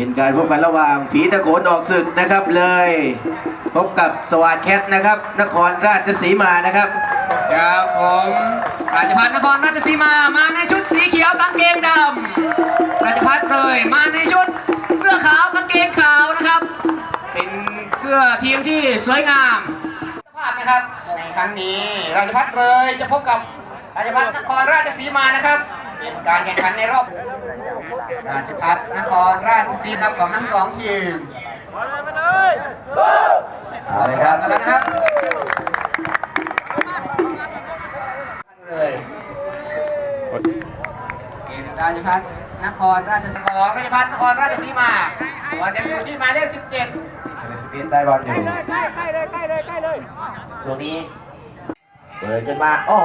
เป็นการพบกันระหว่างผีตะโขนออกศึกนะครับเลย พบกับสวัสดแคทนะครับ นครราชสีมานะครับครับผมราชพัฒนครราชสีมามาในชุดสีเขียวกางเกงดำราชพัฒเลยมาในชุดเสื้อขาวกางเกงขาวนะครับ เป็นเสื้อทีมที่สวยงามภาพนะครับในครั้งนี้ราชพัฒเลยจะพบกับราชพัฒนครราชสีมานะครับเป็น การแข่งขันในรอบราชพัฒนครราชสีมาของทั้งสองทีมเอาเลยครับกันแล้วครับเลยเกมราชพัฒนครราชสีมาราชพัฒนครราชสีมาตัวเต็มอยู่ที่หมายเลข17สปินได้บอลอยู่ใกล้เลยใกล้เลยใกล้เลยใกล้เลยตรงนี้เปิดขึ้นมาโอ้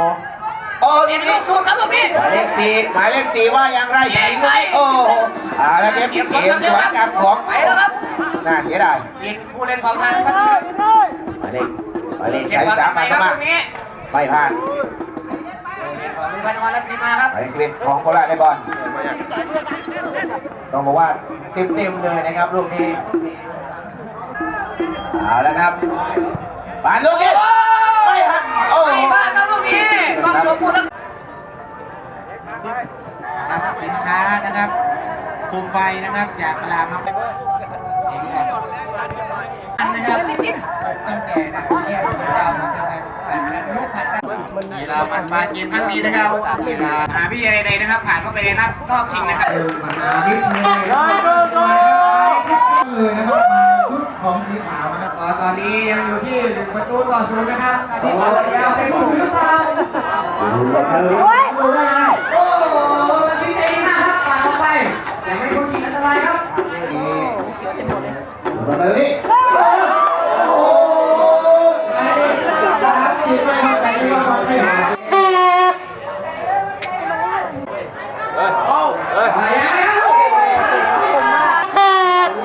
โหโอ้เปลี่นี่ยนลูกสูตรครับลูกนี้หมายเลขสี่หมายเลขสี่ว่าอย่างไรเก่งไหมโอ้โหเอาละเกมเกมสวนกลับของไปแล้วครับ น่าเสียดายผิดผู้เล่นของทางพัฒนหมายเลขหมายเลขเก็บใช้บอลสามไปมาคเข้ารับมาตรงนี้ไม่ผ่านของพัฒนครราชสีมาครับหมายเลขสิบเอ็ดของโคราชได้บอลต้องบอกว่าเต็มๆเลยนะครับลูกนี้เอาละครับผ่านลูกนี้ไม่ผ่านโอ้โหไม่พลาดครับลูกนี้ กองชมพูทักครับสินค้านะครับโคมไฟนะครับจากกลามาเป็นอันนะครับตั้งแต่นะแก้วของเรานะครับแต่ลูกผ่านกีฬามันมาเกมครั้งนี้นะครับกีฬาหาพี่ใดๆนะครับ ผ่านเข้าไปในนัดรอบชิงนะครับนิดนึงเลยนะครับมาชุดของสีขาวนะครับ ตอนนี้ยังอยู่ที่หนึ่งประตูต่อศูนย์นะครับที่บอลยาวเป็นผู้หรือเปล่าโอ้ยดูได้โอ้โหตัดสินใจดีมากครับผ่านเข้าไปยังไม่พ้นขีดอันตรายครับมาเลยโอ้โหสามสิบไม่เข้าใจไม่เข้าใจไม่เข้าใจ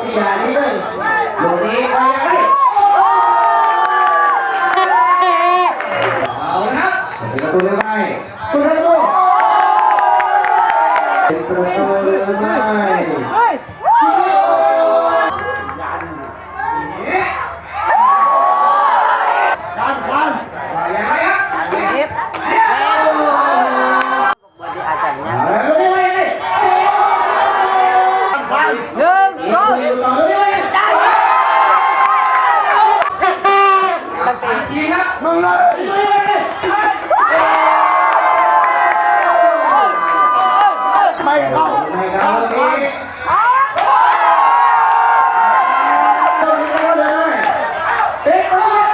ที่หานี้เลยลูกนี้ไปยังไงเอาละครับเป็นประตูได้ไหมประตูเป็นประตู ได้ไหมยันยันยันยังไงครับเอาละลูกนี้ไปเลยหนึ่งสองต่อเลย ยิงครับ มึงเลยไม่เข้าไม่เข้าตรงนี้ตรงนี้ก็เลยเตะบอล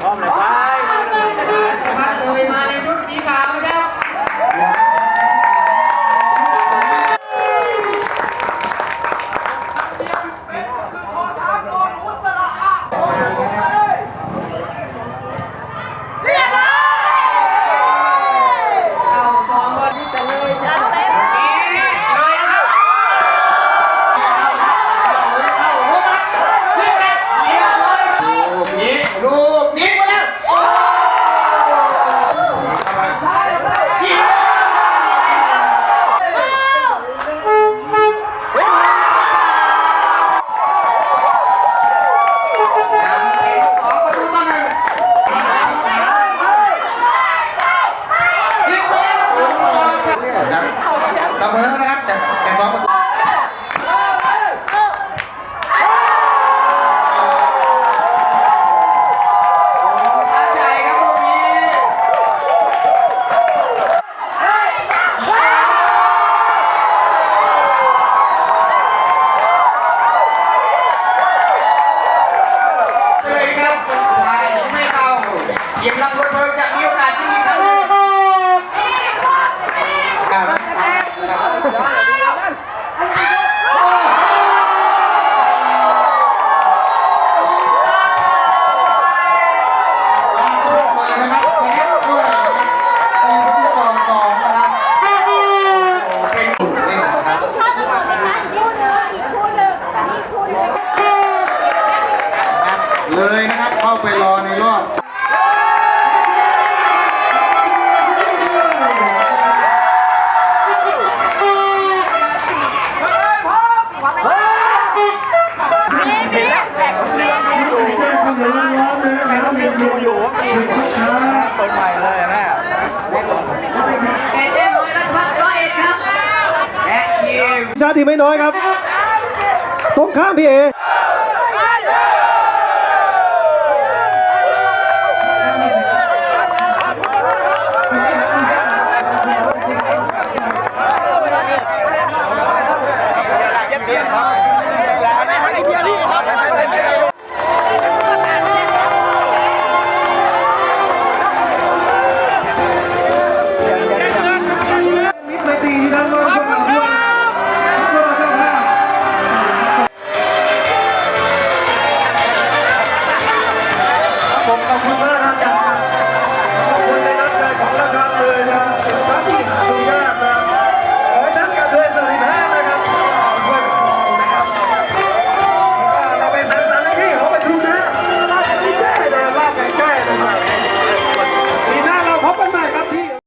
พร้อมเลยครับดเลยมาในชุดสีขาวนะครับ เอาสองบอลนี่จะเลยนะเลยนะครับลูกนี้ลูกนี้มาแล้วโอ้ยิงนำเป็นสองประตูต่อหนึ่งยิงไปแล้วครับ เสมอนะครับ แต่แต่สองประตูตั้งใจครับลูกนี้เลยครับไปไม่เข้าเก็บลำบนเบิร์จะมีโอกาสที่ดีครับครับ เลยนะครับเข้าไปรอในรอบเอ็ดเอ็นร้อยราชพัฒร้อยเอ็ดครับและทีมชาติดีไม่น้อยครับตรงข้ามพี่เอ